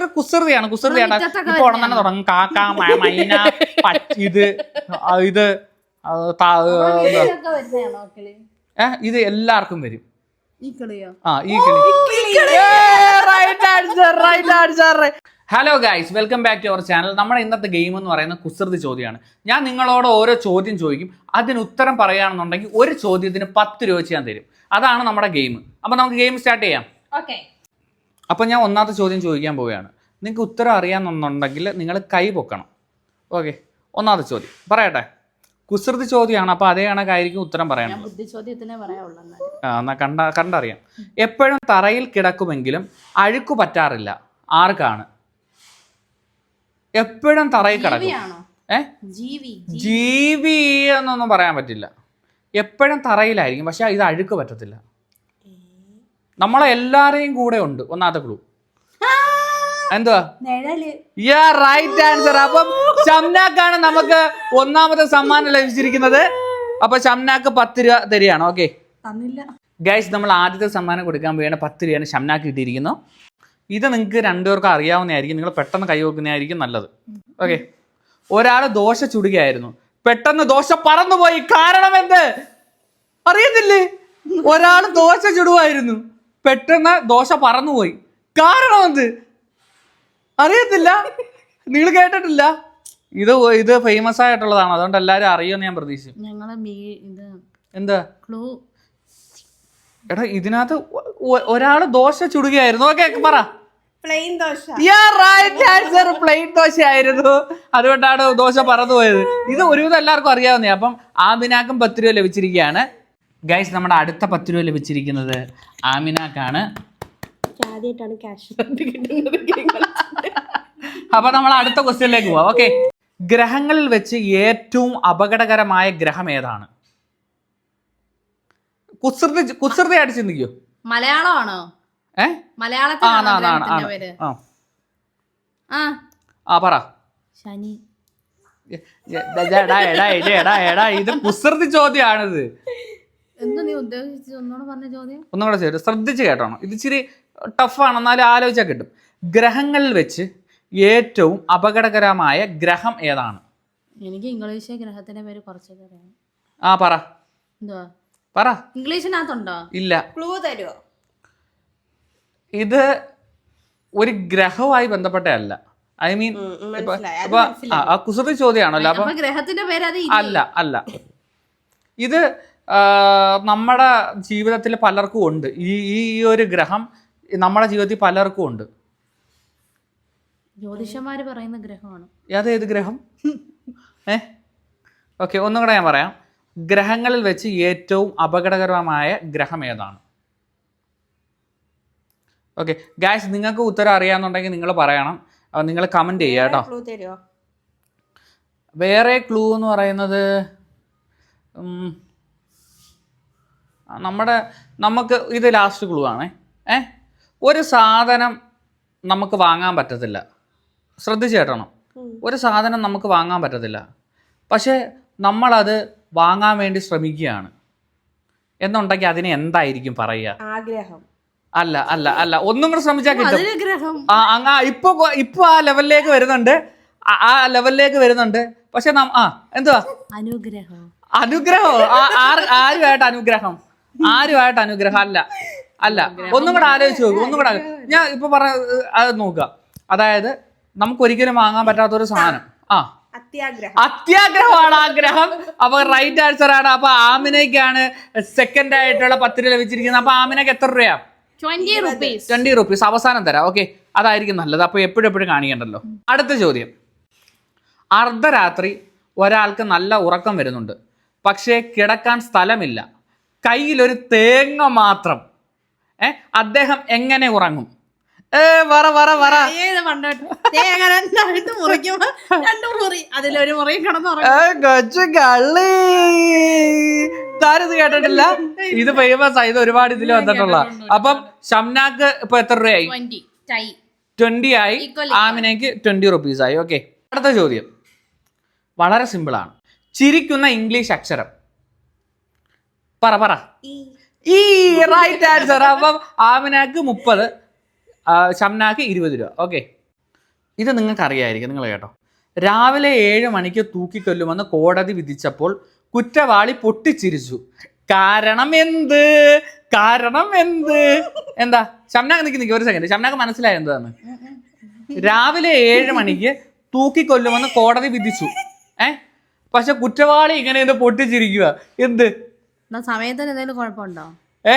ഒരു കുസൃതിയാണ് കുസൃതിയാണ്. ഇപ്പൊ ഉടനെ തന്നെ തുടങ്ങും. കാക്ക മ- മൈന പച്ച ഇത് ആ, ഇത് ആ, ത- എന്താ? വരുന്നതാണോ കിളി ഏ, ഇത് എല്ലാവർക്കും വരും. ഈ കിളിയോ? ആ ഈ കിളി. Hello guys welcome back to our channel നമ്മുടെ ഇന്നത്തെ ഗെയിം എന്ന് പറയുന്നത് കുസൃതി ചോദ്യമാണ്. ഞാൻ നിങ്ങളോട് ഓരോ ചോദ്യം ചോദിക്കും. അതിന് ഉത്തരം പറയുകയാണെന്നുണ്ടെങ്കിൽ ഒരു ചോദ്യത്തിന് പത്ത് രൂപ വെച്ച് ഞാൻ തരും. അതാണ് നമ്മുടെ ഗെയിം അപ്പൊ നമുക്ക് ഗെയിം സ്റ്റാർട്ട് ചെയ്യാം. ഓക്കെ അപ്പോൾ ഞാൻ ഒന്നാമത്തെ ചോദ്യം ചോദിക്കാൻ പോവുകയാണ്. നിങ്ങൾക്ക് ഉത്തരം അറിയാമെന്നുണ്ടെങ്കിൽ നിങ്ങൾ കൈ പൊക്കണം. ഓക്കെ ഒന്നാമത്തെ ചോദ്യം. പറയട്ടെ. കുസൃതി ചോദ്യമാണ് അപ്പോൾ അതേ കണക്കായിരിക്കും ഉത്തരം പറയണം ആ എന്നാൽ കണ്ട കണ്ടറിയാം. എപ്പോഴും തറയിൽ കിടക്കുമെങ്കിലും അഴുക്ക് പറ്റാറില്ല. ആർക്കാണ്? എപ്പോഴും തറയിൽ കിടക്കും. ഏ? ജീവി. ജീവി എന്നൊന്നും പറയാൻ പറ്റില്ല. എപ്പോഴും തറയിലായിരിക്കും പക്ഷെ ഇത് അഴുക്ക് പറ്റത്തില്ല. നമ്മളെ എല്ലാരെയും കൂടെ ഉണ്ട്. ഒന്നാമത്തെ ക്ലൂ എന്തുവാ? റൈറ്റ് ആൻസർ അപ്പം ഷംനാക്കാണ് നമുക്ക് ഒന്നാമത്തെ സമ്മാനം ലഭിച്ചിരിക്കുന്നത്. അപ്പൊ ഷംനാക്ക് പത്ത് രൂപ തരികയാണ്. ഓക്കെ ഗൈസ് നമ്മൾ ആദ്യത്തെ സമ്മാനം കൊടുക്കാൻ പോയാണ് പത്ത് രൂപയാണ് ഷംനാക്ക് കിട്ടിയിരിക്കുന്നു ഇത് നിങ്ങൾക്ക് രണ്ടുപേർക്കും അറിയാവുന്നതായിരിക്കും. നിങ്ങൾ പെട്ടെന്ന് കൈ വെക്കുന്നതായിരിക്കും നല്ലത്. ഓക്കെ ഒരാൾ ദോശ ചുടുകയായിരുന്നു. പെട്ടെന്ന് ദോശ പറന്നുപോയി. കാരണം എന്ത്? അറിയത്തില്ലേ? ഒരാൾ ദോശ ചുടുവായിരുന്നു. പെട്ടെന്ന് ദോശ പറന്നുപോയി. കാരണം എന്ത്? അറിയത്തില്ല. നിങ്ങൾ കേട്ടിട്ടില്ല? ഇത് ഇത് ഫേമസ് ആയിട്ടുള്ളതാണ്. അതുകൊണ്ട് എല്ലാവരും അറിയുമെന്ന് ഞാൻ പ്രതീക്ഷിച്ചു. ഞങ്ങളെ എന്താ? ക്ലൂ. എടാ ഇതിനകത്ത് ഒരാൾ ദോശ ചുടുകയായിരുന്നു. ഓക്കെ പറ. Plain dosa. Right answer plain ദോശയായിരുന്നു. അതുകൊണ്ടാണ് ദോശ പറന്നു പോയത് ഇത് ഒരുവിധം എല്ലാവർക്കും അറിയാവുന്നേ അപ്പം ആ ആമിനാക്കും പത്ത് രൂപ ലഭിച്ചിരിക്കുകയാണ്. ഗൈസ് നമ്മുടെ അടുത്ത പത്ത് രൂപ ലഭിച്ചിരിക്കുന്നത് ആമിനാക്കാണ്. ആദ്യമായിട്ടാണ് ക്യാഷ് കിട്ടുന്നത് അപ്പൊ നമ്മൾ അടുത്ത ക്വസ്റ്റ്യനിലേക്ക് പോവാം. ഓക്കെ ഗ്രഹങ്ങളിൽ വെച്ച് ഏറ്റവും അപകടകരമായ ഗ്രഹം ഏതാണ്? കുസൃതി കുസൃതി ആയിട്ട് ചിന്തിക്കോ. മലയാളമാണോ? ഏ? മലയാളത്തിൽ ആ. പറ. ശനി. ഇത് കുസൃതി ചോദ്യമാണിത്. എന്ത് നീ ഉദ്ദേശിച്ചു ഒന്നുകൂടെ പറഞ്ഞ ചോദ്യം. ഒന്നും കൂടെ ചെയ്തു ശ്രദ്ധിച്ച് കേട്ടോണം. ഇത് ഇച്ചിരി ടഫാണ് എന്നാലും ആലോചിച്ചാൽ കിട്ടും. ഗ്രഹങ്ങളിൽ വെച്ച് ഏറ്റവും അപകടകരമായ ഗ്രഹം ഏതാണ്? എനിക്ക് ഇംഗ്ലീഷ് ഗ്രഹത്തിന്റെ പേര് കുറച്ചൊക്കെ അറിയാം. ആ പറ. എന്തുവാ? പറ. ഇംഗ്ലീഷിനകത്തുണ്ടോ? ഇല്ല. ക്ലൂ തരുമോ ഇത് ഒരു ഗ്രഹവുമായി ബന്ധപ്പെട്ടതല്ല. ഐ മീൻ കുസൃതി ചോദ്യമാണല്ലോ. അപ്പൊ ഗ്രഹത്തിന്റെ പേര് അല്ല അല്ല. ഇത് നമ്മുടെ ജീവിതത്തിൽ പലർക്കും ഉണ്ട്. ഈ ഈ ഒരു ഗ്രഹം നമ്മുടെ ജീവിതത്തിൽ പലർക്കും ഉണ്ട്. ജ്യോതിഷന്മാര് പറയുന്ന ഗ്രഹമാണ്. അതേത് ഗ്രഹം? ഏ? ഓക്കെ ഒന്നും കൂടെ ഞാൻ പറയാം. ഗ്രഹങ്ങളിൽ വെച്ച് ഏറ്റവും അപകടകരമായ ഗ്രഹം ഏതാണ്? ഓക്കെ ഗായ്സ് നിങ്ങൾക്ക് ഉത്തരം അറിയാമെന്നുണ്ടെങ്കിൽ നിങ്ങൾ പറയണം. നിങ്ങൾ കമന്റ് ചെയ്യുക കേട്ടോ. വേറെ ക്ലൂ എന്ന് പറയുന്നത് നമ്മുടെ നമുക്ക് ഇത് ലാസ്റ്റ് ക്ലൂ ആണേ. ഏ? ഒരു സാധനം നമുക്ക് വാങ്ങാൻ പറ്റത്തില്ല. ശ്രദ്ധിച്ചേട്ടണം. ഒരു സാധനം നമുക്ക് വാങ്ങാൻ പറ്റത്തില്ല. പക്ഷേ നമ്മളത് വാങ്ങാൻ വേണ്ടി ശ്രമിക്കുകയാണ്. എന്നുണ്ടെങ്കിൽ അതിനെ എന്തായിരിക്കും പറയുക? ആഗ്രഹം. അല്ല അല്ല അല്ല. ഒന്നും കൂടെ ശ്രമിച്ചാൽ കിട്ടും. ആ അങ്ങ ഇപ്പൊ ഇപ്പൊ ആ ലെവലിലേക്ക് വരുന്നുണ്ട്. ആ- ലെവലിലേക്ക് വരുന്നുണ്ട്. പക്ഷെ നം ആ എന്തുവാ? അനുഗ്രഹം. അനുഗ്രഹം ആരുമായിട്ട് അനുഗ്രഹം? ആരുമായിട്ട് അനുഗ്രഹം അല്ല. അല്ല ഒന്നും കൂടെ ആലോചിച്ച് നോക്കും ഒന്നും കൂടെ ഞാൻ ഇപ്പൊ പറഞ്ഞ ഏഹ്, അത് നോക്കുക. അതായത് നമുക്ക് ഒരിക്കലും വാങ്ങാൻ പറ്റാത്ത ഒരു സാധനം. ആ. അത്യാഗ്രഹം. അത്യാഗ്രഹമാണ് ആഗ്രഹം. അപ്പൊ റൈറ്റ് ആൻസർ ആണ്. അപ്പൊ ആമിനയ്ക്കാണ് സെക്കൻഡ് ആയിട്ടുള്ള പത്ത് രൂപ ലഭിച്ചിരിക്കുന്നത്. അപ്പൊ ആമിനക്ക് എത്ര രൂപയാ? ട്വന്റി റുപ്പീസ് ട്വന്റി റുപ്പീസ് അവസാനം തരാം. ഓക്കെ അതായിരിക്കും നല്ലത്. അപ്പൊ എപ്പോഴും എപ്പോഴും കാണിക്കണ്ടല്ലോ. അടുത്ത ചോദ്യം. അർദ്ധരാത്രി ഒരാൾക്ക് നല്ല ഉറക്കം വരുന്നുണ്ട്. പക്ഷേ കിടക്കാൻ സ്ഥലമില്ല. കയ്യിലൊരു തേങ്ങ മാത്രം. ഏ അദ്ദേഹം എങ്ങനെ ഉറങ്ങും? ഏ വറ വറ വറ. ഏത് പണ്ടോട്ട് തേങ്ങ രണ്ടായിട്ട് മുറിക്കുമ്പോ രണ്ടു മുറി. അതിലൊരു മുറി കള്ളി. താരിത് കേട്ടിട്ടില്ല? ഇത് ഫേമസ് ആയത് ഒരുപാട് ഇതിൽ വന്നിട്ടുള്ള. അപ്പം ഷംനാക്ക് ഇപ്പൊ എത്ര രൂപയായി? ട്വന്റി ആയി. ആമിനേക്ക് ട്വന്റി റുപ്പീസ് ആയി. ഓക്കെ അടുത്ത ചോദ്യം. വളരെ സിമ്പിൾ ആണ്. ചിരിക്കുന്ന ഇംഗ്ലീഷ് അക്ഷരം. പറ പറ. ഈ. റൈറ്റ് ആൻസർ അപ്പം ആമിനാക്ക് മുപ്പത് ഷംനാക്ക് ഇരുപത് രൂപ. ഓക്കെ. ഇത് നിങ്ങൾക്ക് അറിയായിരിക്കും നിങ്ങൾ കേട്ടോ. രാവിലെ ഏഴ് മണിക്ക് തൂക്കിക്കൊല്ലുമെന്ന് കോടതി വിധിച്ചപ്പോൾ കുറ്റവാളി പൊട്ടിച്ചിരിച്ചു. കാരണം എന്ത്? കാരണം എന്ത്? എന്താ? ഷംനാക്ക് നിൽക്കി നിൽക്കി ഒരു സെക്കൻഡ് ഷംനാക്ക് മനസ്സിലായ എന്താന്ന്? രാവിലെ ഏഴ് മണിക്ക് തൂക്കിക്കൊല്ലുമെന്ന് കോടതി വിധിച്ചു. ഏ? പക്ഷെ കുറ്റവാളി ഇങ്ങനെ ഇത് പൊട്ടിച്ചിരിക്കുക എന്ത്? സമയത്തിന് എന്തെങ്കിലും കുഴപ്പമുണ്ടോ? ഏ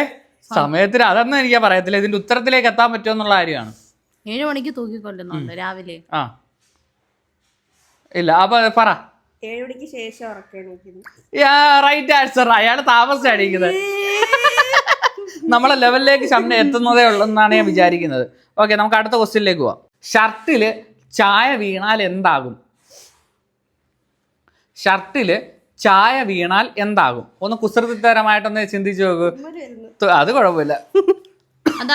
സമയത്തിന് അതൊന്നും എനിക്ക് പറയത്തില്ല. ഇതിന്റെ ഉത്തരത്തിലേക്ക് എത്താൻ പറ്റുമോ എന്നുള്ള കാര്യമാണ്. ഏഴു മണിക്ക് തൂക്കിക്കൊല്ലുന്നുണ്ട് രാവിലെ. ആ. ഇല്ല അപ്പൊ പറ. ഏഴ് മണിക്ക് ശേഷം ഉറക്കണിക്കുന്നു. റൈറ്റ് ആൻസർ അയാൾ താമസിച്ചാണ് അടിക്കുന്നത് നമ്മളെ ലെവലിലേക്ക് ശമനം എത്തുന്നതേ ഉള്ളൂ എന്നാണ് ഞാൻ വിചാരിക്കുന്നത്. ഓക്കെ നമുക്ക് അടുത്ത ക്വസ്റ്റ്യനിലേക്ക് പോവാം. ഷർട്ടിൽ ചായ വീണാൽ എന്താകും? ഷർട്ടിൽ ചായ വീണാൽ എന്താകും? ഒന്ന് കുസൃതിത്തരമായിട്ടൊന്ന് ചിന്തിച്ചു നോക്കൂ. അത് കുഴപ്പമില്ല. അത്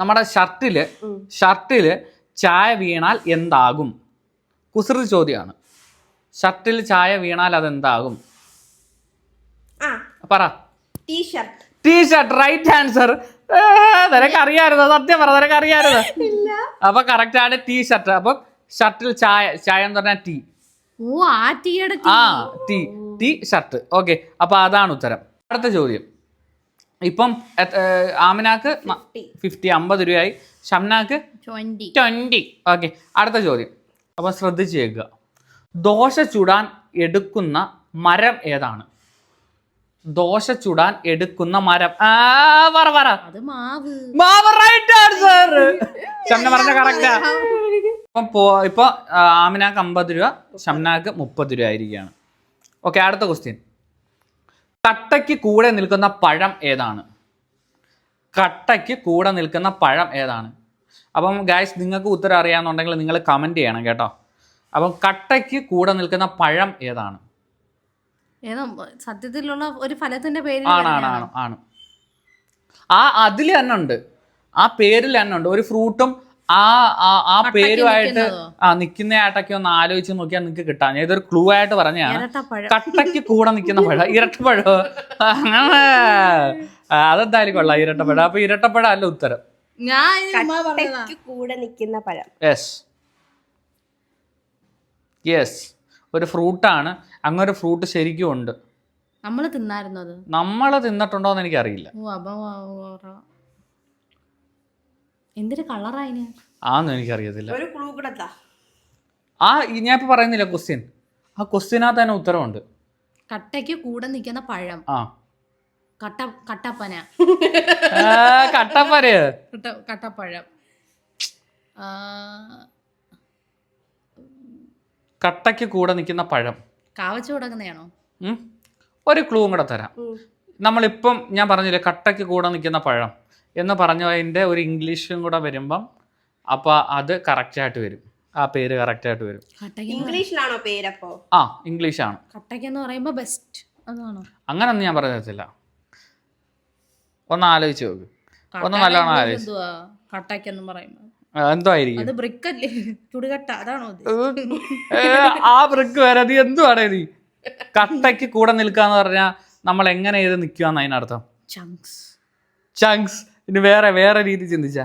നമ്മുടെ ഷർട്ടിൽ ഷർട്ടിൽ ചായ വീണാൽ എന്താകും? കുസൃതി ചോദ്യമാണ് ഷർട്ടിൽ ചായ വീണാൽ അതെന്താകും? ആ. പറ. ടീഷർട്ട് ടീഷർട്ട് റൈറ്റ് ആൻസർ നിനക്ക് അറിയാമായിരുന്നു സത്യം പറ നിനക്ക് അറിയാമായിരുന്നു. അപ്പൊ കറക്റ്റ് ആണ് ടീഷർട്ട് അപ്പൊ ഷർട്ടിൽ ചായ ചായ എന്ന് പറഞ്ഞാൽ ടീ ഓ ആ ടീയുടെ ആ ടീ ടീ ഷർട്ട്. ഓക്കെ അപ്പൊ അതാണ് ഉത്തരം. അടുത്ത ചോദ്യം. ഇപ്പം എത്ര- ഏർ, ആമിനാക്ക് ഫിഫ്റ്റി അമ്പത് രൂപയായി. ഷംനാക്ക് ട്വന്റി. ട്വന്റി. ഓക്കെ അടുത്ത ചോദ്യം. അപ്പൊ ശ്രദ്ധിച്ചേക്കുക. ദോശ ചുടാൻ എടുക്കുന്ന മരം ഏതാണ്? ദോശ ചുടാൻ എടുക്കുന്ന മരം. ആ പറ പറ. മാവ്. മാവ് റൈറ്റ് ആൻസർ ഷംന പറഞ്ഞ കറക്റ്റാ ഇപ്പം ഇപ്പൊ ആമിനാക്ക് അമ്പത് രൂപ ഷംനാക്ക് മുപ്പത് രൂപ ആയിരിക്കുകയാണ്. ഓക്കെ അടുത്ത ക്വസ്റ്റ്യൻ കട്ടയ്ക്ക് കൂടെ നിൽക്കുന്ന പഴം ഏതാണ്? കട്ടയ്ക്ക് കൂടെ നിൽക്കുന്ന പഴം ഏതാണ്? അപ്പം ഗായ്സ് നിങ്ങൾക്ക് ഉത്തരം അറിയാമെന്നുണ്ടെങ്കിൽ നിങ്ങൾ കമന്റ് ചെയ്യണം കേട്ടോ. അപ്പം കട്ടയ്ക്ക് കൂടെ നിൽക്കുന്ന പഴം ഏതാണ്? ഏതോ സത്യത്തിലുള്ള ഒരു ഫലത്തിന്റെ പേര് ആണ് ആണ് ആണ് ആണ്. ആ അതിൽ തന്നെ ഉണ്ട്. ആ പേരിൽ തന്നെ ഉണ്ട്. ഒരു ഫ്രൂട്ടും ആ ആ- പേരുമായിട്ട് ആ നിൽക്കുന്ന ആയിട്ടൊക്കെ ഒന്ന് ആലോചിച്ച് നോക്കിയാൽ നിങ്ങൾക്ക് കിട്ടാം. ഞാൻ ഇതൊരു ക്ലൂ ആയിട്ട് പറഞ്ഞാണ് കട്ടയ്ക്ക് കൂടെ നിൽക്കുന്ന പഴം. ഇരട്ടപ്പഴോ അങ്ങനെ. അതെന്തായാലും കൊള്ളാം ഇരട്ടപ്പഴം അപ്പൊ ഇരട്ടപ്പഴം അല്ല ഉത്തരം. ഞാൻ കൂടെ നിൽക്കുന്ന പഴം. യെസ് യെസ് ഒരു ഫ്രൂട്ടാണ്. അങ്ങനെ ഒരു ഫ്രൂട്ട് ശരിക്കും ഉണ്ട്. നമ്മൾ തിന്നായിരുന്നത് നമ്മൾ തിന്നിട്ടുണ്ടോ എന്ന് എനിക്കറിയില്ല. ഓ അപ്പൊ എന്തൊരു കളറായിന് ആന്നും എനിക്കറിയത്തില്ല. ഒരു ക്ലൂ കൂടെ താ ആ ഈ- ഞാൻ ഇപ്പൊ പറയുന്നില്ല ക്വസ്റ്റ്യൻ ആ ക്വസ്റ്റ്യനകത്ത് തന്നെ ഉത്തരവുണ്ട്. കട്ടയ്ക്ക് കൂടെ നിൽക്കുന്ന പഴം. ആ. കട്ട കട്ടപ്പന. ആ, കട്ടപ്പര് കട്ട കട്ടപ്പഴം. ആ, കട്ടയ്ക്ക് കൂടെ നിൽക്കുന്ന പഴം. കാവച്ചു കൊടുക്കുന്നതാണോ? ഉം? ഒരു ക്ലൂവും കൂടെ തരാം. നമ്മളിപ്പം ഞാൻ പറഞ്ഞില്ലേ കട്ടയ്ക്ക് കൂടെ നിൽക്കുന്ന പഴം എന്ന് പറഞ്ഞതിന്റെ ഒരു ഇംഗ്ലീഷും കൂടെ വരുമ്പം അപ്പോൾ അത് കറക്റ്റായിട്ട് വരും. ആ പേര് കറക്റ്റായിട്ട് വരും. കട്ടയ്ക്ക് ഇംഗ്ലീഷിലാണോ പേരപ്പോ? ആ ഇംഗ്ലീഷാണ്. കട്ടയ്ക്ക് എന്ന് പറയുമ്പോ ബെസ്റ്റ് അതാണോ? അങ്ങനൊന്നും ഞാൻ പറഞ്ഞില്ല ഒന്ന് ആലോചിച്ച് നോക്ക്. ഒന്ന് നല്ലോണം ആലോചിച്ചു. ആലോചിച്ച് എന്തുവാ? കട്ടയ്ക്ക് എന്ന് പറയുമ്പോ. ആ, എന്തോ ആയിരിക്കും അത് ബ്രിക്ക് അല്ലേ ചുടുകട്ട. അതാണോ അത് ആ ബ്രിക്ക് വരെ നീ എന്തുവാടേ നീ കട്ടയ്ക്ക് കൂടെ നിൽക്കാന്ന് പറഞ്ഞാ നമ്മൾ എങ്ങനെ ചെയ്ത് നിൽക്കുകയെന്ന് അതിനർത്ഥം? ചങ്ക്സ് ചങ്ക്സ് ഇനി വേറെ വേറെ രീതി ചിന്തിച്ചാ.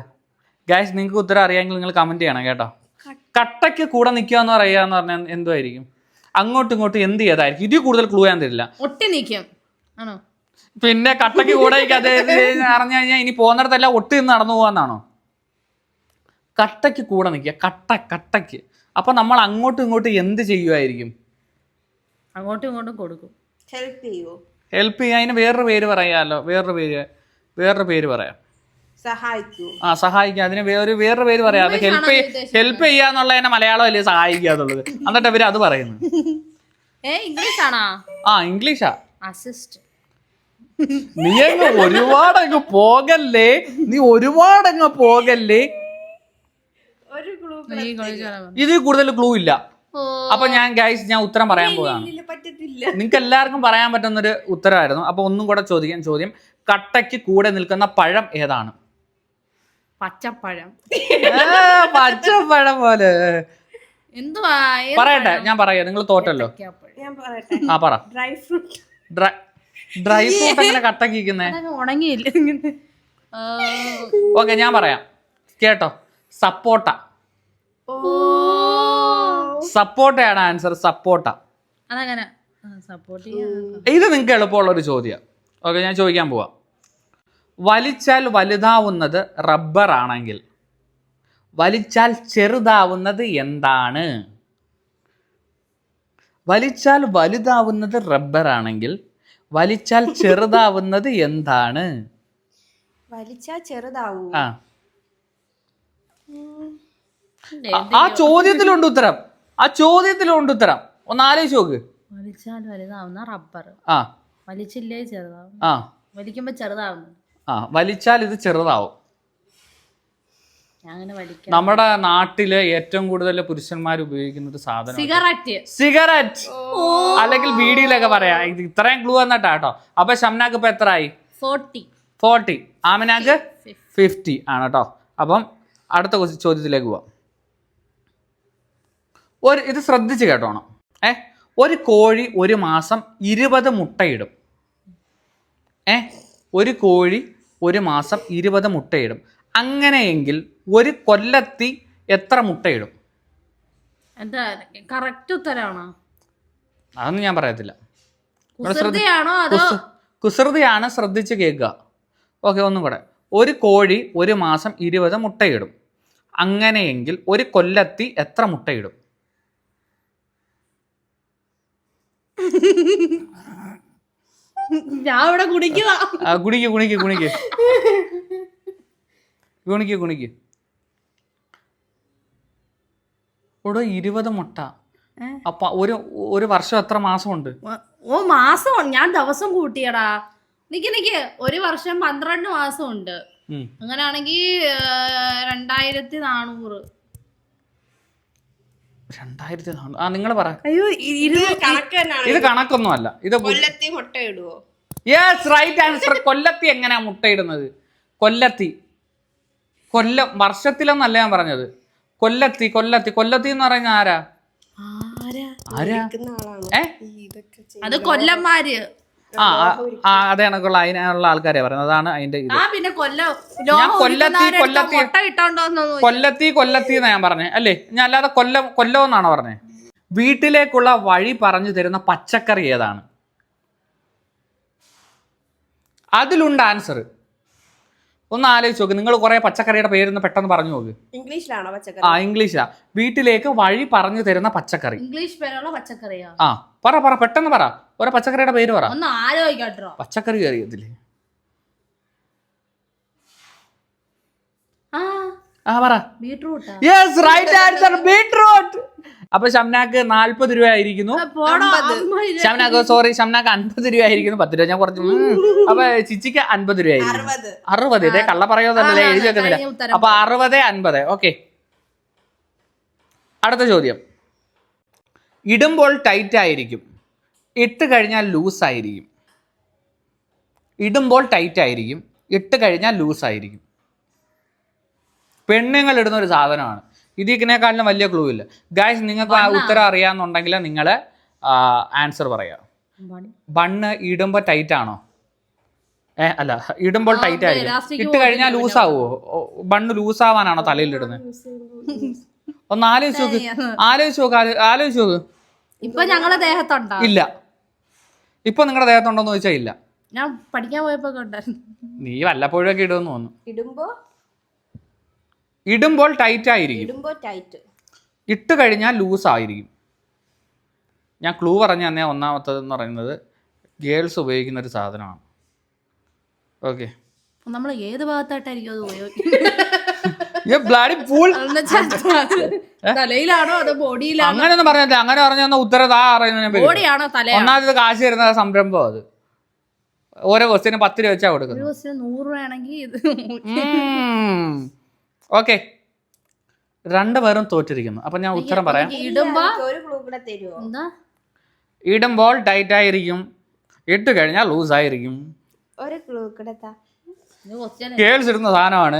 ഗായ്സ് നിങ്ങൾക്ക് ഉത്തരം അറിയാമെങ്കിൽ നിങ്ങൾ കമന്റ് ചെയ്യണം കേട്ടോ. കട്ടയ്ക്ക് കൂടെ നിൽക്കുക എന്ന് പറയുക എന്ന് പറഞ്ഞാൽ എന്തുമായിരിക്കും അങ്ങോട്ടും ഇങ്ങോട്ടും എന്ത് ചെയ്തായിരിക്കും? ഇതിൽ കൂടുതൽ ക്ലൂ ഞാൻ തരില്ല ഒട്ടി നിൽക്കും ആണോ? പിന്നെ കട്ടയ്ക്ക് കൂടെ അറിഞ്ഞു കഴിഞ്ഞാൽ ഇനി പോകുന്നിടത്തെല്ലാം ഒട്ടി നിന്ന് നടന്നു പോകാന്നാണോ കട്ടയ്ക്ക് കൂടെ നിൽക്കുക. കട്ട കട്ടയ്ക്ക് അപ്പോൾ നമ്മൾ അങ്ങോട്ടും ഇങ്ങോട്ടും എന്ത് ചെയ്യുമായിരിക്കും അങ്ങോട്ടും ഇങ്ങോട്ടും കൊടുക്കും. ഹെൽപ്പ് ചെയ്യോ ഹെൽപ്പ് ചെയ്യുക. അതിന് വേറൊരു പേര് പറയാമല്ലോ വേറൊരു പേര് വേറൊരു പേര് പറയാം. സഹായിക്കൂ ആ സഹായിക്കുക. അതിന് വേറൊരു വേറൊരു പേര് പറയാം. അത് ഹെൽപ്പ് ഹെൽപ്പ് മലയാളം അല്ലേ സഹായിക്കുക എന്നുള്ളത്? എന്നിട്ട് ഇവർ അത് പറയുന്നു. ഏ ഇംഗ്ലീഷ് ആണോ ആ ഇംഗ്ലീഷാ. അസിസ്റ്റ് നീ അങ്ങ് ഒരുപാടങ്ങ് പോകല്ലേ? നീ ഒരുപാടങ്ങ് പോകല്ലേ ഒരു ക്ലൂ നീ ഇംഗ്ലീഷ് ആണ് ഇതിൽ കൂടുതൽ ക്ലൂ ഇല്ല. അപ്പൊ ഞാൻ ഗൈസ് ഞാൻ ഉത്തരം പറയാൻ പോവാണ്. നിങ്ങൾക്ക് എല്ലാവർക്കും പറയാൻ പറ്റുന്ന ഒരു ഉത്തരമായിരുന്നു. അപ്പൊ ഒന്നും കൂടെ ചോദിക്കാൻ ചോദ്യം. കട്ടയ്ക്ക് കൂടെ നിൽക്കുന്ന പഴം ഏതാണ്? പച്ചപ്പഴം. പച്ചപ്പഴം പോലെ. എന്തുവാ പറയട്ടെ ഞാൻ പറയാം. നിങ്ങൾ തോറ്റല്ലോ. ആ പറ. Dry fruit dry dry fruit എങ്ങനെ കട്ടക്കിക്കുന്നേ ഉണങ്ങിയില്ല ഓക്കെ ഞാൻ പറയാം. കേട്ടോ. സപ്പോട്ട. സപ്പോട്ടയാണ് ആൻസർ സപ്പോട്ട അതങ്ങനെ. സപ്പോർട്ട് ചെയ്യാൻ ഇത് നിങ്ങൾക്ക് എളുപ്പമുള്ള ഒരു ചോദ്യം. ഓക്കെ ഞാൻ ചോദിക്കാൻ പോവാം. വലിച്ചാൽ വലുതാവുന്നത് റബ്ബർ ആണെങ്കിൽ വലിച്ചാൽ ചെറുതാവുന്നത് എന്താണ്? വലിച്ചാൽ വലുതാവുന്നത് റബ്ബർ ആണെങ്കിൽ വലിച്ചാൽ ചെറുതാവുന്നത് എന്താണ്? വലിച്ചാൽ ചെറുതാവും. ആ. ആ- ചോദ്യത്തിലുണ്ട് ഉത്തരം. ആ ചോദ്യത്തിലുണ്ട് ഉത്തരം. ഒന്ന് ആലോചിച്ച് നോക്ക്. വലിച്ചാൽ വലുതാവുന്ന റബ്ബർ. ആ. വലിച്ചില്ലേ ചെറുതാവും. ആ. വലിക്കുമ്പോ ചെറുതാവുന്നു ആ വലിച്ചാൽ ഇത് ചെറുതാവും. നമ്മുടെ നാട്ടിൽ ഏറ്റവും കൂടുതൽ പുരുഷന്മാർ ഉപയോഗിക്കുന്ന ഒരു സാധനം സിഗരറ്റ്. സിഗരറ്റ്. അല്ലെങ്കിൽ ബീഡിയിലൊക്കെ പറയാം. ഇത് ഇത്രയും ക്ലൂ വന്നിട്ടാ കേട്ടോ. അപ്പൊ ഷംനാക്ക് ഇപ്പൊ എത്രയായി ഫോർട്ടി. ഫോർട്ടി. ആമിനാക്ക്? ഫിഫ്റ്റി. ആണ് കേട്ടോ. അപ്പം അടുത്ത ചോദ്യത്തിലേക്ക് പോവാം. ഒരു ഇത് ശ്രദ്ധിച്ച് കേട്ടോണം. ഏ? ഒരു കോഴി ഒരു മാസം ഇരുപത് മുട്ടയിടും. ഏ? ഒരു കോഴി ഒരു മാസം ഇരുപത് മുട്ടയിടും. അങ്ങനെയെങ്കിൽ ഒരു കൊല്ലത്തി എത്ര മുട്ടയിടും? എന്താ കറക്റ്റ് ഉത്തരാണോ? അതൊന്നും ഞാൻ പറയത്തില്ല. കുസൃതിയാണോ അതോ കുസൃ- കുസൃതിയാണ് ശ്രദ്ധിച്ച് കേൾക്കുക. ഓക്കെ ഒന്നും കൂടെ. ഒരു കോഴി ഒരു മാസം ഇരുപത് മുട്ടയിടും. അങ്ങനെയെങ്കിൽ ഒരു കൊല്ലത്തി എത്ര മുട്ടയിടും? ഞാൻ ഇവിടെ കുടിക്കുക കുണിക്ക് കുണിക്ക് കുണിക്ക്. കുണിക്ക് ഇവിടെ ഇരുപത് മുട്ട. അപ്പൊ ഒരു ഒരു വർഷം എത്ര മാസമുണ്ട്? ഓ മാസം ഞാൻ ദിവസം കൂട്ടിയടാ. നിക്ക് നിക്ക്. ഒരു വർഷം പന്ത്രണ്ട് മാസം ഉണ്ട്. അങ്ങനെയാണെങ്കിൽ രണ്ടായിരത്തി നാനൂറ് രണ്ടായിരത്തി നാനൂറ് ആ നിങ്ങൾ പറ. അയ്യോ ഇത് കണക്ക് തന്നെയാണ് ഇത് കണക്കൊന്നും അല്ല. ഇത് കൊല്ലത്തി മുട്ടയിടുവോ? യെസ് റൈറ്റ് ആൻസർ കൊല്ലത്തി എങ്ങനെയാ മുട്ടയിടുന്നത്? കൊല്ലത്തി. കൊല്ലം വർഷത്തിലെന്നല്ല ഞാൻ പറഞ്ഞത്. കൊല്ലത്തി കൊല്ലത്തി. കൊല്ലത്തി എന്ന് പറയുന്ന ആരാ? ആരാ? അത് കൊല്ലന്മാര് ആ ആ, ആ അതേ കണക്കുള്ള അതിനുള്ള ആൾക്കാരെ പറയുന്നത്. അതാണ് അതിന്റെ ഇത്. പിന്നെ കൊല്ലം ലോഹം കൊല്ലത്തി, കൊല്ലത്തി. കൊല്ലത്തി കൊല്ലത്തി എന്നാ ഞാൻ പറഞ്ഞേ. അല്ലേ? ഞാൻ അല്ലാതെ കൊല്ലം കൊല്ലം എന്നാണോ പറഞ്ഞേ? വീട്ടിലേക്കുള്ള വഴി പറഞ്ഞു തരുന്ന പച്ചക്കറി ഏതാണ്? അതിലുണ്ട് ആൻസർ ഒന്ന് ആലോചിച്ച് നോക്ക്. നിങ്ങൾ കുറെ പച്ചക്കറിയുടെ പേരൊന്ന് പെട്ടെന്ന് പറഞ്ഞു നോക്ക്. ഇംഗ്ലീഷിലാണോ ആ ഇംഗ്ലീഷാ ഇംഗ്ലീഷിലാ. വീട്ടിലേക്ക് വഴി പറഞ്ഞു തരുന്ന പച്ചക്കറി. ഇംഗ്ലീഷ് പേരുള്ള പച്ചക്കറിയാ? ആ. പറ പറ പെട്ടെന്ന് പറ. ഓരോ പച്ചക്കറിയുടെ പേര് പറ. ഒന്ന് ആലോചിക്കട്ടോ. പച്ചക്കറി അറിയത്തില്ലേ? ആ പറ. ബീട്രൂട്ടാ. Yes right answer beetroot. അപ്പൊ ഷംനാക്ക് നാല്പത് രൂപ ആയിരിക്കുന്നു ഷംനാക്ക് സോറി ഷംനാക്ക് അൻപത് രൂപ ആയിരിക്കുന്നു പത്ത് രൂപ ഞാൻ കുറച്ച്. അപ്പൊ ചിച്ചിക്ക് അൻപത് രൂപ ആയിരിക്കും അറുപത്. ഇതേ കള്ള പറയോ തന്നെ എഴുതി വെക്കുന്നില്ല അപ്പൊ അറുപത് അൻപത്. ഓക്കെ അടുത്ത ചോദ്യം. ഇടുമ്പോൾ ടൈറ്റ് ആയിരിക്കും. ഇട്ട് കഴിഞ്ഞാൽ ലൂസ് ആയിരിക്കും. ഇടുമ്പോൾ ടൈറ്റ് ആയിരിക്കും. ഇട്ട് കഴിഞ്ഞാൽ ലൂസ് ആയിരിക്കും. പെണ്ണുങ്ങൾ ഇടുന്ന ഒരു സാധനമാണ്. ഇതിനേക്കാളും വലിയ ക്ലൂ ഇല്ല. ഗായ്സ് നിങ്ങൾക്ക് ആ ഉത്തരം അറിയാന്നുണ്ടെങ്കിൽ നിങ്ങൾ ആൻസർ പറയാം. ബണ്ണ് ഇടുമ്പോൾ ടൈറ്റ് ആണോ? ഏ അല്ല ഇടുമ്പോൾ ടൈറ്റ് ആയിരിക്കും. ഇട്ട് കഴിഞ്ഞാൽ ലൂസ് ആവുമോ ബണ്ണ് ലൂസ് ആവാനാണോ തലയിൽ ഇടുന്നത്? ഒന്ന് ആലോചിച്ച് നോക്ക്. ആലോചിച്ച് നോക്ക് ആലോചിച്ച് നോക്ക്. ഇപ്പൊ ഞങ്ങളെ ദേഹത്തുണ്ടോ? ഇല്ല. ഇപ്പൊ നിങ്ങളുടെ ദേഹത്തുണ്ടോന്ന് ചോദിച്ചാൽ ഇല്ല. ഞാൻ പഠിക്കാൻ പോയപ്പോ ഉണ്ടായിരുന്നു. നീ വല്ലപ്പോഴൊക്കെ ഇടുമെന്ന് തോന്നുന്നു. ഇടുമ്പോ? ഇടുമ്പോൾ ടൈറ്റ് ആയിരിക്കും. ഇടുമ്പോ ടൈറ്റ് ഇട്ട് കഴിഞ്ഞാൽ ലൂസ് ആയിരിക്കും. ഞാൻ ക്ലൂ പറഞ്ഞ തന്നെ ഒന്നാമത്തത് എന്ന് പറയുന്നത് ഗേൾസ് ഉപയോഗിക്കുന്ന ഒരു സാധനമാണ് ഓക്കെ നമ്മൾ ഏത് ഭാഗത്തായിട്ടായിരിക്കും അത് ഉപയോഗിക്കുന്നത്? തലയിലാണോ അതോ ബോഡിയിലാണോ? അങ്ങനെയൊന്നും പറഞ്ഞില്ല അങ്ങനെ പറഞ്ഞ ഉത്തരം താ അറിയുന്നതിനെ ബോഡിയാണോ തലയാണോ? ഒന്നാമത് കാശ് തരുന്ന സംരംഭം അത്. ഓരോ ക്വസ്റ്റിന് പത്ത് രൂപ വെച്ചാ കൊടുക്കുന്നത്. ദിവസം നൂറ് രൂപയാണെങ്കിൽ ഓക്കെ. രണ്ടുപേരും തോറ്റിരിക്കുന്നു. അപ്പൊ ഞാൻ ഉത്തരം പറയാം. ഇടുമ്പോ ഒരു ക്ലൂ കൂടെ തരുവോ? ഇടുമ്പോൾ ടൈറ്റ് ആയിരിക്കും. ഇട്ട് കഴിഞ്ഞാൽ ലൂസ് ആയിരിക്കും. ഒരു ക്ലൂ കൂടെ കേൾസ് ഇടുന്ന സാധനമാണ്.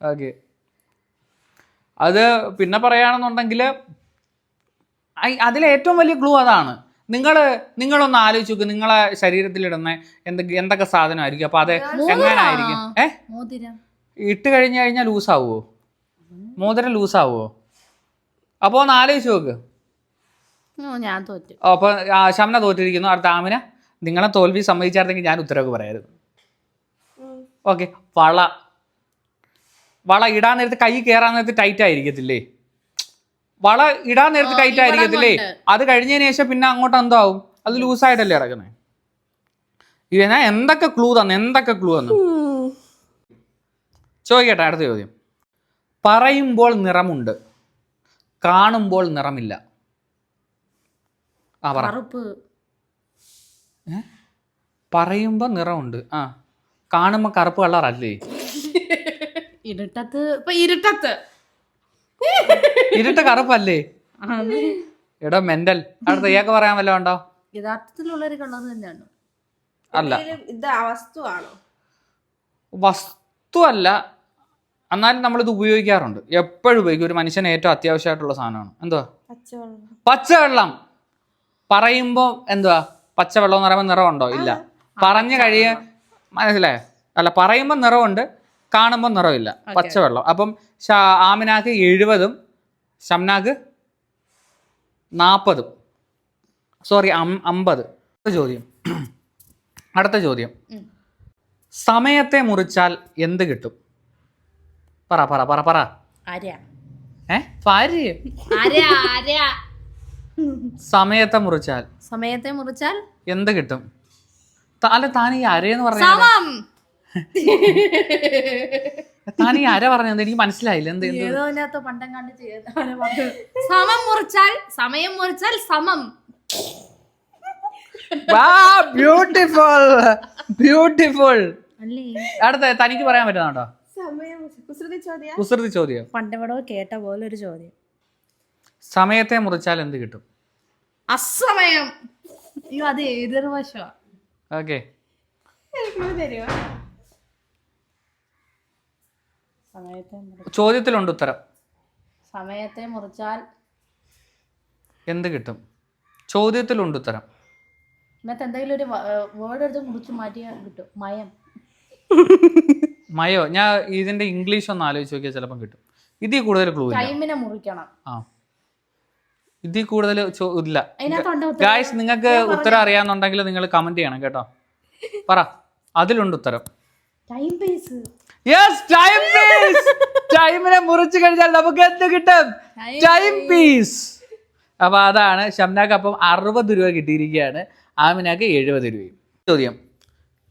ഓക്കെ. അത് പിന്നെ പറയുകയാണെന്നുണ്ടെങ്കിൽ അതിലെ ഏറ്റവും വലിയ ഗ്ലൂ അതാണ്. നിങ്ങൾ നിങ്ങളൊന്ന് ആലോചിച്ച് നോക്ക് നിങ്ങളെ ശരീരത്തിലിടുന്ന എന്തൊക്കെ എന്തൊക്കെ സാധനമായിരിക്കും? അപ്പൊ അത് എങ്ങനായിരിക്കും ഏ? മോതിരം. ഇട്ട് കഴിഞ്ഞു കഴിഞ്ഞാൽ ലൂസാവുമോ മോതിരം ലൂസാവുമോ അപ്പോൾ ഒന്ന് ആലോചിച്ച് നോക്ക്. ഞാൻ തോറ്റു. അപ്പോൾ ശമന തോറ്റിരിക്കുന്നു. അടുത്ത ആമിന? നിങ്ങളെ തോൽവി സമ്മതിച്ചായിരുന്നെങ്കിൽ ഞാൻ ഉത്തരവ് പറയായിരുന്നു. ഓക്കെ വള. വള ഇടാൻ നേരത്ത് കൈ കയറാൻ നേരത്ത് ടൈറ്റ് ആയിരിക്കത്തില്ലേ? വള ഇടാൻ നേരത്ത് ടൈറ്റ് ആയിരിക്കത്തില്ലേ? അത് കഴിഞ്ഞതിന് ശേഷം പിന്നെ അങ്ങോട്ട് എന്തോ ആവും? അത് ലൂസായിട്ടല്ലേ കിടക്കുന്നത് ഞാൻ എന്തൊക്കെ ക്ലൂ തന്നു എന്തൊക്കെ ക്ലൂ തന്നു? ചോദിക്കട്ടെ അടുത്ത ചോദ്യം. പറയുമ്പോൾ നിറമുണ്ട് കാണുമ്പോൾ നിറമില്ല. ആ പറ. പറയുമ്പോൾ നിറമുണ്ട് ആ കാണുമ്പോൾ കറുപ്പ് കളറല്ലേ? ഇരുട്ടത്ത് ഇപ്പൊ ഇരുട്ടത്ത്. ഇരുട്ട കറുപ്പല്ലേ. എടോ മെന്റൽ. അടുത്ത ഇയാൾക്ക് പറയാൻ വല്ലതും ഉണ്ടോ? യഥാർത്ഥത്തിലുള്ള ഒരു കളർ തന്നെയാണ്. അല്ല. ഇത് വസ്തുവാണോ? വസ്തു അല്ല എന്നാലും നമ്മളിത് ഉപയോഗിക്കാറുണ്ട്. എപ്പോഴും ഉപയോഗിക്കും. ഒരു മനുഷ്യന് ഏറ്റവും അത്യാവശ്യമായിട്ടുള്ള സാധനമാണ്. എന്തുവാ? പച്ചവെള്ളം. പച്ചവെള്ളം. പറയുമ്പോൾ എന്തുവാ? പച്ചവെള്ളം എന്ന് പറയുമ്പോൾ നിറമുണ്ടോ ഇല്ല. പറഞ്ഞു കഴിയ മനസ്സിലായോ? അല്ല പറയുമ്പോൾ നിറമുണ്ട് കാണുമ്പോൾ നിറമില്ല പച്ചവെള്ളം. അപ്പം ആമിനാക്ക് എഴുപതും ഷംനാക്ക് നാൽപ്പതും സോറി അമ്പത്. അടുത്ത ചോദ്യം. അടുത്ത ചോദ്യം. സമയത്തെ മുറിച്ചാൽ എന്ത് കിട്ടും? പറ പറ പറ പറ. ഏ? ഭാര്യ സമയത്തെ മുറിച്ചാൽ സമയത്തെ മുറിച്ചാൽ എന്ത് കിട്ടും? തല അല്ല താൻ ഈ അരയെന്ന് പറഞ്ഞ സമം. താൻ ഈ അര പറഞ്ഞത് എനിക്ക് മനസ്സിലായില്ല. എന്ത് എന്ത്? ഏതോ ഇതിനകത്ത് പണ്ടം കണ്ട് ചെയ്യുന്ന സമം മുറിച്ചാൽ സമയം മുറിച്ചാൽ സമം. ബ്യൂട്ടിഫുൾ ബ്യൂട്ടിഫുൾ അല്ലേ? അടുത്ത തനിക്ക് പറയാൻ പറ്റുന്നുണ്ടോ സമയം കുസൃതി ചോദ്യം. കുസൃതി ചോദ്യം. പണ്ടെവിടോ കേട്ട പോലെ ഒരു ചോദ്യം. സമയത്തെ മുറിച്ചാൽ എന്ത് കിട്ടും? അസമയം. അയ്യോ അത് ഏതൊരു വശമാ ഓക്കെ. ചോദ്യത്തിലുണ്ട് ഉത്തരം. സമയത്തെ മുറിച്ചാൽ എന്ത് കിട്ടും? ചോദ്യത്തിലുണ്ട് ഉത്തരം. ഇന്നത്തെ എന്തെങ്കിലും ഒരു വേർഡ് എടുത്ത് മുറിച്ച് മാറ്റിയാൽ കിട്ടും. മയം. മയോ? ഞാൻ ഇതിന്റെ ഇംഗ്ലീഷ് ഒന്ന് ആലോചിച്ച് നോക്കിയാൽ ചിലപ്പം കിട്ടും. ഇതിൽ കൂടുതൽ ക്ലൂ ടൈമിനെ മുറിക്കണം. ആ. ഇതിൽ കൂടുതൽ ഇല്ല. ഗായ്സ് നിങ്ങൾക്ക് ഉത്തരം അറിയാന്നുണ്ടെങ്കിൽ നിങ്ങൾ കമന്റ് ചെയ്യണം കേട്ടോ. പറ. അതിലുണ്ട് ഉത്തരം. യെസ് ടൈം പീസ് ടൈമിനെ മുറിച്ചു കഴിഞ്ഞാൽ നമുക്ക് എന്ത് കിട്ടും? ടൈം പീസ് അപ്പൊ അതാണ് ഷംനാക്ക് അപ്പം അറുപത് രൂപ കിട്ടിയിരിക്കുകയാണ്. ആമിനാക്ക് എഴുപത് രൂപയും. ചോദ്യം.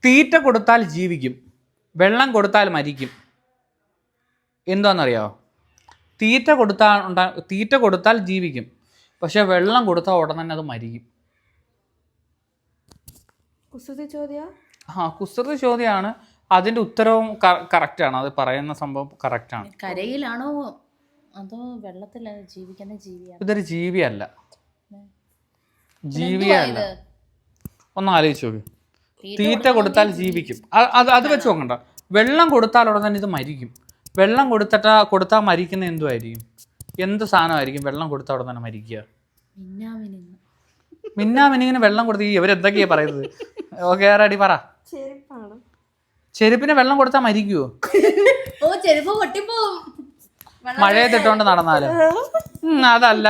തീറ്റ കൊടുത്താൽ ജീവിക്കും. വെള്ളം കൊടുത്താൽ മരിക്കും. എന്താണെന്നറിയോ? തീറ്റ കൊടുത്താൽ ഉണ്ടാ തീറ്റ കൊടുത്താൽ ജീവിക്കും. പക്ഷെ വെള്ളം കൊടുത്താൽ ഉടൻ തന്നെ അത് മരിക്കും. കുസൃതി ചോദ്യ? ആ കുസൃതി ചോദ്യമാണ് അതിന്റെ ഉത്തരവും ആണ്. അത് പറയുന്ന സംഭവം കറക്റ്റാണ് കരയിലാണോ അതോ വെള്ളത്തിൽ ജീവിക്കുന്ന ജീവിയാണ്? ഇതൊരു ജീവിയല്ല. ജീവിയല്ല. ഒന്ന് ആലോചിച്ചു നോക്ക്. തീറ്റ കൊടുത്താൽ ജീവിക്കും. അത് അത് വെച്ച് നോക്കണ്ട. വെള്ളം കൊടുത്താൽ ഉടൻ തന്നെ ഇത് മരിക്കും. വെള്ളം കൊടുത്തിട്ടാ കൊടുത്താൽ മരിക്കുന്ന എന്തുമായിരിക്കും എന്ത് സാധനമായിരിക്കും വെള്ളം കൊടുത്ത അവിടെ തന്നെ മരിക്കുക? മിന്നാമിനിങ്ങനെ വെള്ളം കൊടുത്ത് ഈ ഇവരെന്തൊക്കെയാ പറയുന്നത്? ഓക്കെ ആരാടി പറ. ചെരുപ്പിന് വെള്ളം കൊടുത്താൽ മരിക്കുവോ? ഓ ചെരുപ്പ് പൊട്ടിപ്പോവും. മഴയത്തിട്ടോണ്ട് നടന്നാൽ? അതല്ല.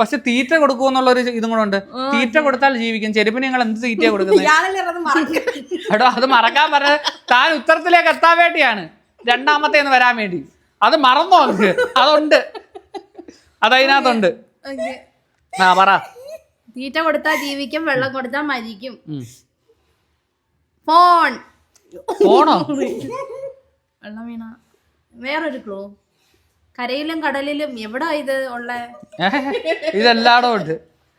പക്ഷെ തീറ്റ കൊടുക്കുമെന്നുള്ള ഒരു ഇതും കൂടെ ഉണ്ട് തീറ്റ കൊടുത്താൽ ജീവിക്കും. ചെരുപ്പിന് നിങ്ങൾ എന്ത് തീറ്റ കൊടുക്കുന്നത് ഇയാളല്ലേ അത് മറക്ക എടോ അത് മറക്കാൻ പറഞ്ഞ താൻ ഉത്തരത്തിലേക്ക് എത്താൻ വേണ്ടിയാണ്. രണ്ടാമത്തേന്ന് വരാൻ വേണ്ടി. അത് മറന്നോ അത്? അതുണ്ട്. അതതിനകത്തുണ്ട് ആ പറ. തീറ്റ കൊടുത്താൽ ജീവിക്കും വെള്ളം കൊടുത്താൽ മരിക്കും. ഫോൺ. ഫോണോ? വെള്ളം വീണ. വേറൊരു ക്ലൂ കരയിലും കടലിലും എവിടാ ഇത് ഉള്ള? ഇതെല്ലാടോ ഉണ്ട്.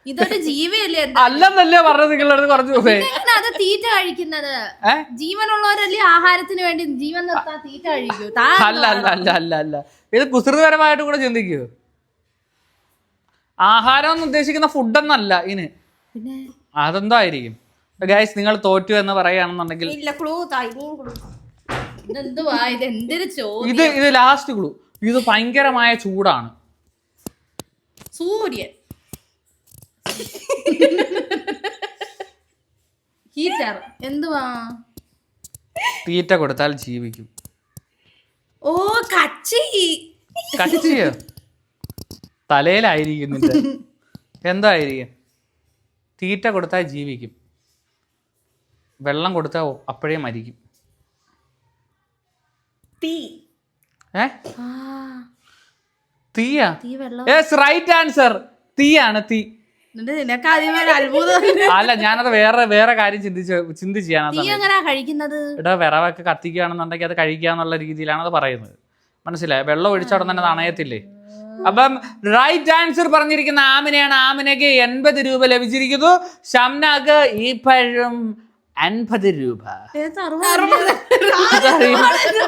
ഇതൊരു ജീവിയല്ലേ അല്ലെന്നല്ലേ പറഞ്ഞത് നിങ്ങളുടെ അടുത്ത് കുറച്ച് മുമ്പേ. എങ്ങനെ അത് തീറ്റ കഴിക്കുന്നത്? ജീവനുള്ളവരല്ലേ ആഹാരത്തിന് വേണ്ടി ജീവൻ നിർത്താൻ തീറ്റ കഴിക്കൂ. അല്ല അല്ല അല്ല അല്ല അല്ല. ഇത് കുസൃതപരമായിട്ട് കൂടെ ചിന്തിക്കൂ. ആഹാരം എന്ന് ഉദ്ദേശിക്കുന്ന ഫുഡെന്നല്ല ഇന്. പിന്നെ? അതെന്തായിരിക്കും? ഗൈസ് നിങ്ങൾ തോറ്റു എന്ന് പറയുകയാണെന്നുണ്ടെങ്കിൽ ഇല്ല ക്ലൂ താ ക്ലൂ ഇതെന്തുവാ ഇത് എന്തൊരു ചോദ്യം. ഇത് ഇത് ലാസ്റ്റ് ക്ലൂ ഇത് ഭയങ്കരമായ ചൂടാണ്. സൂര്യൻ. ഹീറ്റർ എന്തുവാ തീറ്റ കൊടുത്താൽ ജീവിക്കും. ഓ കച്ചി. കച്ചിയോ തലയിലായിരിക്കും നിന്റെ എന്തായിരിക്കും? തീറ്റ കൊടുത്താൽ ജീവിക്കും. വെള്ളം കൊടുത്താൽ അപ്പോഴേ മരിക്കും. തീ. ഏ? തീയാ? യെസ് റൈറ്റ് ആൻസർ തീയാണ് തീ. അല്ല ഞാനത് വേറെ വേറെ കാര്യം ചിന്തിച്ച് ചിന്തിച്ച് ഇവിടെ വിറവൊക്കെ കത്തിക്കുകയാണെന്നുണ്ടെങ്കിൽ അത് കഴിക്കുക എന്നുള്ള രീതിയിലാണ് അത് പറയുന്നത്. മനസ്സിലായി? വെള്ളം ഒഴിച്ചവിടെ തന്നെ നനയത്തില്ലേ? അപ്പം റൈറ്റ് ആൻസർ പറഞ്ഞിരിക്കുന്ന ആമിനെയാണ്. ആമിനയ്ക്ക് എൺപത് രൂപ ലഭിച്ചിരിക്കുന്നു. ഷംനാക്ക് പഴം അൻപത് രൂപ.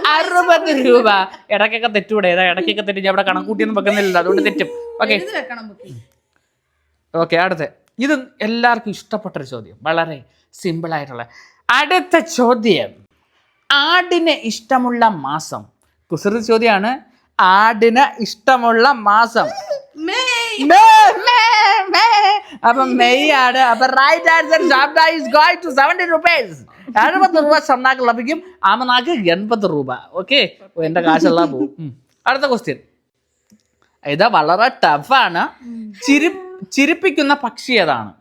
അറുപത്? രൂപ. ഇടയ്ക്കൊക്കെ തെറ്റൂടെ. ഏതാ ഇടയ്ക്കൊക്കെ തെറ്റി. അവിടെ കണക്കൂട്ടിയൊന്നും വെക്കുന്നില്ല അതുകൊണ്ട് തെറ്റും. ഓക്കെ ഓക്കെ അടുത്ത ഇത് എല്ലാവർക്കും ഇഷ്ടപ്പെട്ടൊരു ചോദ്യം. വളരെ സിമ്പിൾ ആയിട്ടുള്ള. അടുത്ത ചോദ്യം. ആടിന് ഇഷ്ടമുള്ള മാസം. കുസൃതി ചോദ്യമാണ്. ആടിന് ഇഷ്ടമുള്ള മാസം. അപ്പൊ മെയ് ആണ് അപ്പൊ right answer is going to seventy rupees എഴുപത് രൂപ ഷണ്ണാക്ക് ലഭിക്കും. ആമനാക്ക് എൺപത് രൂപ. ഓക്കെ എന്റെ കാശെല്ലാം പോകും അടുത്ത ക്വസ്റ്റ്യൻ ഇത് വളരെ ടഫാണ് ചിരി ചിരിപ്പിക്കുന്ന പക്ഷി ഏതാണ്?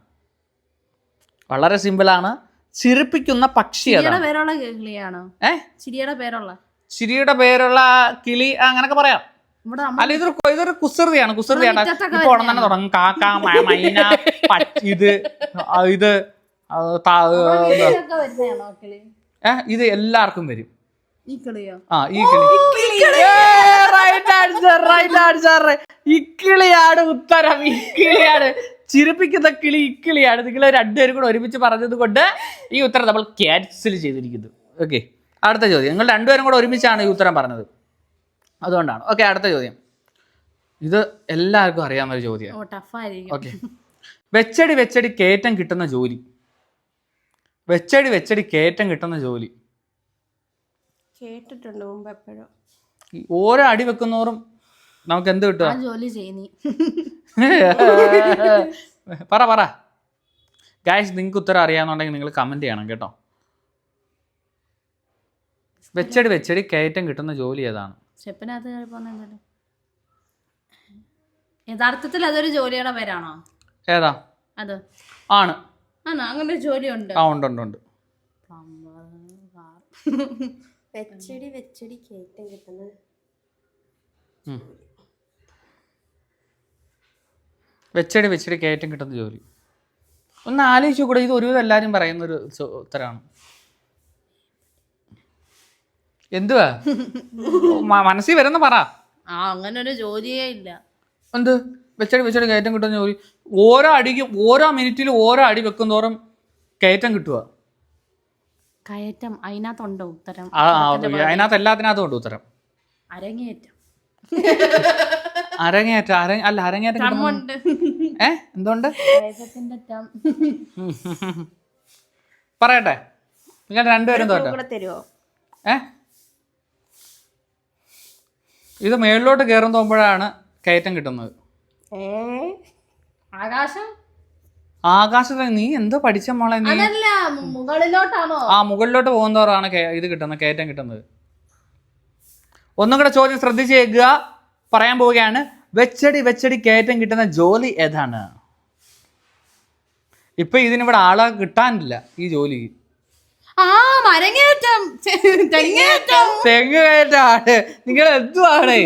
വളരെ സിമ്പിൾ ആണ്. ചിരിപ്പിക്കുന്ന പക്ഷി ഏതാണ്? ചിരിയുടെ പേരുള്ള. ചിരിയുടെ പേരുള്ള കിളി അങ്ങനൊക്കെ പറയാം. അല്ല ഇതൊരു ഇതൊരു കുസൃതിയാണ് കുസൃതിയാണ്. ഇപ്പൊ ഉടൻ തന്നെ തുടങ്ങും. കാക്ക മൈന ഇത് ഇത് ആ, ത- കിളി? ഏ, ഇത് എല്ലാവർക്കും വരും. ആ ഈ കിളി. റൈറ്റ് ആൻസർ റൈറ്റ് ആൻസർ ഇക്കിളിയാണ് ഉത്തരം. ഇക്കിളിയാണ് ചിരിപ്പിക്കുന്ന കിളി ഇക്കിളിയാണ് നിങ്ങൾ രണ്ടുപേരും കൂടെ ഒരുമിച്ച് പറഞ്ഞത് കൊണ്ട് ഈ ഉത്തരം നമ്മൾ ക്യാൻസൽ ചെയ്തിരിക്കുന്നു. ഓക്കെ അടുത്ത ചോദ്യം. നിങ്ങൾ രണ്ടുപേരും കൂടെ ഒരുമിച്ചാണ് ഈ ഉത്തരം പറഞ്ഞത്. അതുകൊണ്ടാണ്. ഓക്കെ അടുത്ത ചോദ്യം. ഇത് എല്ലാവർക്കും അറിയാവുന്ന ഒരു ചോദ്യമാണ്. ടഫായിരിക്കും ഓക്കെ. വെച്ചടി വെച്ചടി കയറ്റം കിട്ടുന്ന ജോലി. വെച്ചടി വെച്ചടി കയറ്റം കിട്ടുന്ന ജോലി. കേട്ടിട്ടുണ്ട് മുമ്പ് എപ്പോഴും. ഓരോ അടി വെക്കുന്നോറും നമുക്ക് എന്ത് കിട്ടുക ആ ജോലി ചെയ്യുന്നീ പറ പറ. ഗായ്സ് നിങ്ങൾക്ക് ഉത്തരം അറിയാന്നുണ്ടെങ്കിൽ നിങ്ങൾ കമന്റ് ചെയ്യണം കേട്ടോ. വെച്ചടി വെച്ചടി കയറ്റം കിട്ടുന്ന ജോലി ഏതാണ്? സ്റ്റെപ്പിനകത്ത് കയറി യഥാർത്ഥത്തിൽ അതൊരു ജോലിയുടെ പേരാണോ? ഏതാ? അത്. ആണ്. ആണോ? അങ്ങനെ ഒരു ജോലി ഉണ്ട് ആ ഉണ്ട് ഉണ്ട് ഉണ്ട്. വെച്ചടി വെച്ചടി കേറ്റം കിട്ടുന്നത് ഉം. വെച്ചടി വെച്ചടി കയറ്റം കിട്ടുന്ന ജോലി. ഒന്ന് ആലോചിച്ചു കൂടെ ഇത് ഒരുവിധം എല്ലാവരും പറയുന്ന ഒരു ഉത്തരമാണ് എന്തുവാ? മനസ്സിൽ വരുന്ന പറ. ആ അങ്ങനെ ഒരു ജോലിയേ ഇല്ല. എന്ത്? വെച്ചടി വെച്ചടി കയറ്റം കിട്ടുന്ന ജോലി ഓരോ അടിക്കും ഓരോ മിനിറ്റിലും ഓരോ അടി വെക്കും തോറും കയറ്റം കിട്ടുക കയറ്റം അതിനകത്തുണ്ടോ ഉത്തരം? ആ ആ, അതിനകത്ത് എല്ലാത്തിനകത്തും ഉണ്ട് ഉത്തരം. അരങ്ങേറ്റം. അരങ്ങേറ്റം അര അല്ല അരങ്ങേറ്റം കിട്ടുന്ന- ടമ്മുണ്ട് ഏ? എന്തുകൊണ്ട് കയറ്റത്തിന്റെ ടം പറയട്ടെ. നിങ്ങൾ രണ്ടുപേരും തോറ്റോ കൂടെ തരുമോ ഏ? ഇത് മേളിലോട്ട് കയറും തോമ്പോഴാണ് കയറ്റം കിട്ടുന്നത്. ഏ? ആകാശം? ആകാശത്തിൽ നീ എന്തോ പഠിച്ച മോളെ നീ? അതല്ല മുകളിലോട്ടാണോ? ആ മുകളിലോട്ട് പോകുന്നവരാണ് ഇത് കിട്ടുന്നത് കയറ്റം കിട്ടുന്നത്. ഒന്നും കൂടെ ചോദ്യം ശ്രദ്ധിച്ചേക്കുക പറയാൻ പോവുകയാണ്. വെച്ചടി വെച്ചടി കയറ്റം കിട്ടുന്ന ജോലി ഏതാണ്? ഇപ്പൊ ഇതിനിവിടെ ആളെ കിട്ടാനില്ല ഈ ജോലി. ആ മരങ്ങേറ്റം. തെങ്ങേറ്റം. തെങ്ങ് കയറ്റാണ് നിങ്ങൾ എന്തുവാണ്?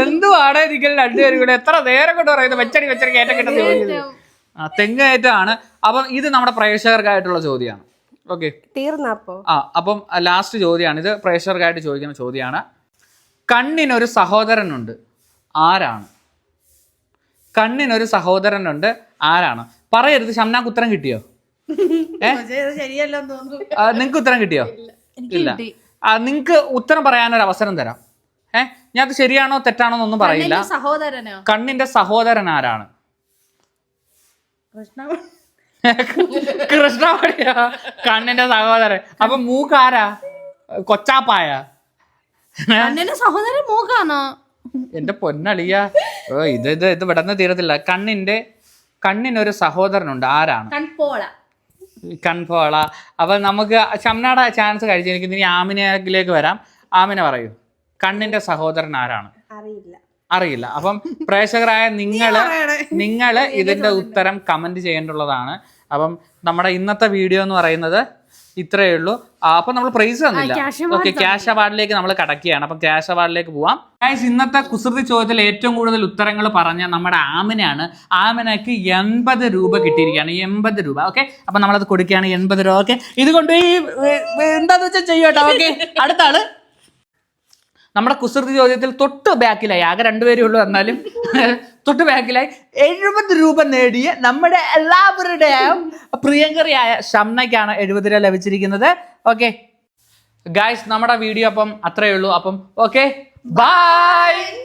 എന്തുവാണ് നിങ്ങൾ രണ്ടുപേരും കൂടെ എത്ര നേരം കൊണ്ട് പറയുന്നത്? വെച്ചടി വെച്ചടി കയറ്റം കിട്ടുന്ന ആ തെങ്ങ് കയറ്റമാണ് അപ്പം ഇത് നമ്മുടെ പ്രേക്ഷകർക്കായിട്ടുള്ള ചോദ്യമാണ്. ഓക്കെ. തീർന്നപ്പോ ആ അപ്പം ലാസ്റ്റ് ചോദ്യമാണ്. ഇത് പ്രേക്ഷകർക്കായിട്ട് ചോദിക്കുന്ന ചോദ്യമാണ്. കണ്ണിനൊരു സഹോദരനുണ്ട്. ആരാണ്? കണ്ണിനൊരു സഹോദരനുണ്ട്. ആരാണ്? പറയരുത്. ഷംനാക്ക് ഉത്തരം കിട്ടിയോ? നിങ്ങൾക്ക് ഉത്തരം കിട്ടിയോ? എനിക്ക് ഇല്ല. നിങ്ങൾക്ക് ഉത്തരം പറയാനൊരു അവസരം തരാം. ഏഹ് ഞാൻ അത് ശരിയാണോ തെറ്റാണോ എന്നൊന്നും പറയില്ല. കണ്ണിന്റെ സഹോദരനോ? കണ്ണിന്റെ സഹോദരൻ ആരാണ്? കൃഷ്ണ കൃഷ്ണമണിയാ? കണ്ണിന്റെ സഹോദരൻ. അപ്പൊ മൂക്കാരാ കൊച്ചാപ്പായ. കണ്ണിന്റെ സഹോദരൻ മൂക്കാണോ? എന്റെ പൊന്നളിയ. ഓ ഇത് ഇത് ഇത് വിടന്ന് തീരത്തില്ല. കണ്ണിന്റെ കണ്ണിനൊരു സഹോദരനുണ്ട്. ആരാണ്? കൺപോള കൺപോള. അപ്പം നമുക്ക് ഷംനയുടെ ചാൻസ് കഴിച്ചിരിക്കുന്നത് ഇനി ആമിനയിലേക്ക് വരാം. ആമിന പറയൂ. കണ്ണിന്റെ സഹോദരൻ ആരാണ്? അറിയില്ല. അറിയില്ല. അപ്പം പ്രേക്ഷകരായ നിങ്ങൾ നിങ്ങൾ ഇതിന്റെ ഉത്തരം കമന്റ് ചെയ്യേണ്ടുള്ളതാണ്. അപ്പം നമ്മുടെ ഇന്നത്തെ വീഡിയോ എന്ന് പറയുന്നത് ഇത്രയേ ഉള്ളൂ. അപ്പൊ നമ്മൾ പ്രൈസ് തന്നില്ല. ഓക്കെ ക്യാഷ് അവാർഡിലേക്ക് നമ്മൾ കടക്കുകയാണ്. അപ്പൊ ക്യാഷ് അവാർഡിലേക്ക് പോവാം. ഗൈസ് ഇന്നത്തെ കുസൃതി ചോദ്യത്തിൽ ഏറ്റവും കൂടുതൽ ഉത്തരങ്ങൾ പറഞ്ഞ നമ്മുടെ ആമിനാണ്. ആമിനക്ക് എൺപത് രൂപ കിട്ടിയിരിക്കുകയാണ്. എൺപത് രൂപ ഓക്കെ അപ്പൊ നമ്മളത് കൊടുക്കുകയാണ് എൺപത് രൂപ ഓക്കെ ഇത് കൊണ്ട് ഈ എന്താന്ന് വെച്ചാൽ ചെയ്യട്ടോ ഓക്കെ അടുത്ത ആൾ. നമ്മുടെ കുസൃതി ചോദ്യത്തിൽ തൊട്ട് ബാക്കിലായി ആകെ രണ്ടുപേരേ ഉള്ളൂ എന്നാലും. തൊട്ട് ബാക്കിലായി എഴുപത് രൂപ നേടിയ നമ്മുടെ എല്ലാവരുടെയും പ്രിയങ്കറിയായ ഷംനയ്ക്കാണ് എഴുപത് രൂപ ലഭിച്ചിരിക്കുന്നത്. ഓക്കെ ഗായ്സ് നമ്മുടെ വീഡിയോ അപ്പം അത്രയേ ഉള്ളൂ. അപ്പം ഓക്കെ ബൈ